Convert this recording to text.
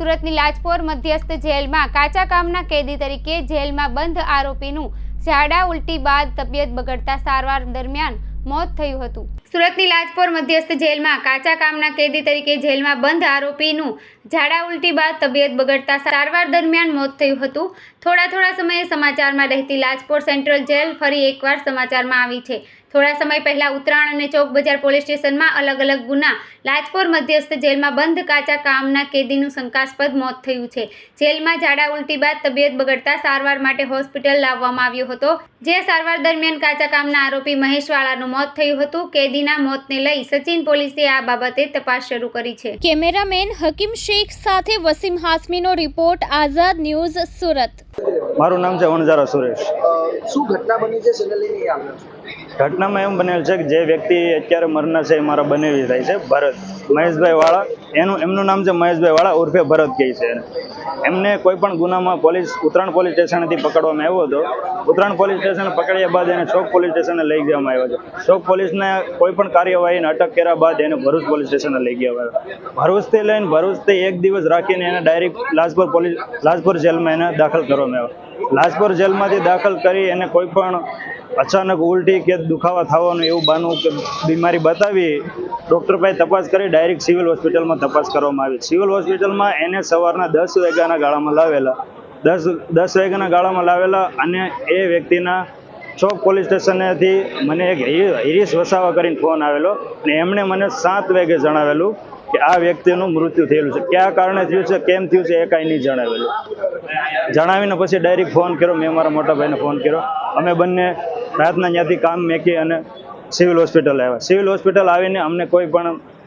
સુરતની લાજપોર મધ્યસ્થ જેલમાં કાચા કામના કેદી તરીકે જેલમાં બંધ આરોપીનું ઝાડા ઉલટી બાદ તબિયત બગડતા સારવાર દરમિયાન મોત થયું હતું. સુરતની લાજપોર મધ્યસ્થ જેલમાં કાચા કામના કેદી તરીકે જેલમાં બંધ આરોપીનું ઝાડા ઉલટી બાદ તબિયત બગડતા સારવાર દરમિયાન મોત થયું હતું. થોડા થોડા સમયે સમાચારમાં રહેતી લાજપોર સેન્ટ્રલ જેલ ફરી એકવાર સમાચારમાં આવી છે. થોડા સમય પહેલા ઉત્તરાયણ અને ચોક બજાર પોલીસ સ્ટેશનમાં અલગ અલગ ગુના લાજપોર મધ્યસ્થ જેલમાં બંધ કાચા કામના કેદીનું શંકાસ્પદ મોત થયું છે. જેલમાં ઝાડા ઉલટી બાદ તબિયત બગડતા સારવાર માટે હોસ્પિટલ લાવવામાં આવ્યો હતો. જે સારવાર દરમિયાન કાચા કામના આરોપી મહેશવાળાનું મોત થયું હતું. કેદીના મોતને લઈ સચિન પોલીસે આ બાબતે તપાસ શરૂ કરી છે. કેમેરામેન હકીમ શેખ સાથે વસીમ હાસમીનો રિપોર્ટ આઝાદ ન્યૂઝ સુરત. મારું નામ છે વણજારા સુરેશ. શું ઘટના બની છે? ઘટનામાં એમ બનેલ છે કે જે વ્યક્તિ અત્યારે મરનાર છે એ મારા બનેવી થાય છે. ભરત. મહેશભાઈ વાળા. એનું, એમનું નામ છે મહેશભાઈ વાળા ઉર્ફે ભરત કહે છે. એમને કોઈ પણ ગુનામાં પોલીસ, ઉત્તરાયણ પોલીસ સ્ટેશનથી પકડવામાં આવ્યો હતો. ઉત્તરાયણ પોલીસ સ્ટેશન પકડ્યા બાદ એને ચોક પોલીસ સ્ટેશને લઈ જવામાં આવ્યો છે ચોક પોલીસને કોઈ પણ કાર્યવાહીને અટક કર્યા બાદ એને ભરૂચ પોલીસ સ્ટેશને લઈ ગયા આવ્યો ભરૂચથી લઈને ભરૂચથી એક દિવસ રાખીને એને ડાયરેક્ટ લાજપોર પોલીસ, લાજપોર જેલમાં એને દાખલ કરવામાં આવ્યો. લાજપોર જેલમાંથી દાખલ કરી એને કોઈ પણ અચાનક ઉલટી કે દુખાવા થવાનું એવું બાનું કે બીમારી બતાવી ડૉક્ટર પાસે તપાસ કરી ડાયરેક્ટ સિવિલ હોસ્પિટલમાં તપાસ કરવામાં આવી. સિવિલ હોસ્પિટલમાં એને સવારના દસ વાગ્યાના ગાળામાં લાવેલા. દસ દસ વાગ્યાના ગાળામાં લાવેલા અને એ વ્યક્તિના ચોક પોલીસ સ્ટેશનેથી મને એક હિરીશ વસાવા કરીને ફોન આવેલો અને એમણે મને સાત વાગે જણાવેલું કે આ વ્યક્તિનું મૃત્યુ થયેલું છે. કયા કારણે થયું છે, કેમ થયું છે એ કાંઈ નહીં જણાવેલું. જણાવીને પછી ડાયરેક્ટ ફોન કર્યો, મેં મારા મોટા ભાઈને ફોન કર્યો. અમે બંને રાતના ત્યાંથી કામ મેકી અને સિવિલ હોસ્પિટલ આવ્યા. સિવિલ હોસ્પિટલ આવીને અમને કોઈ પણ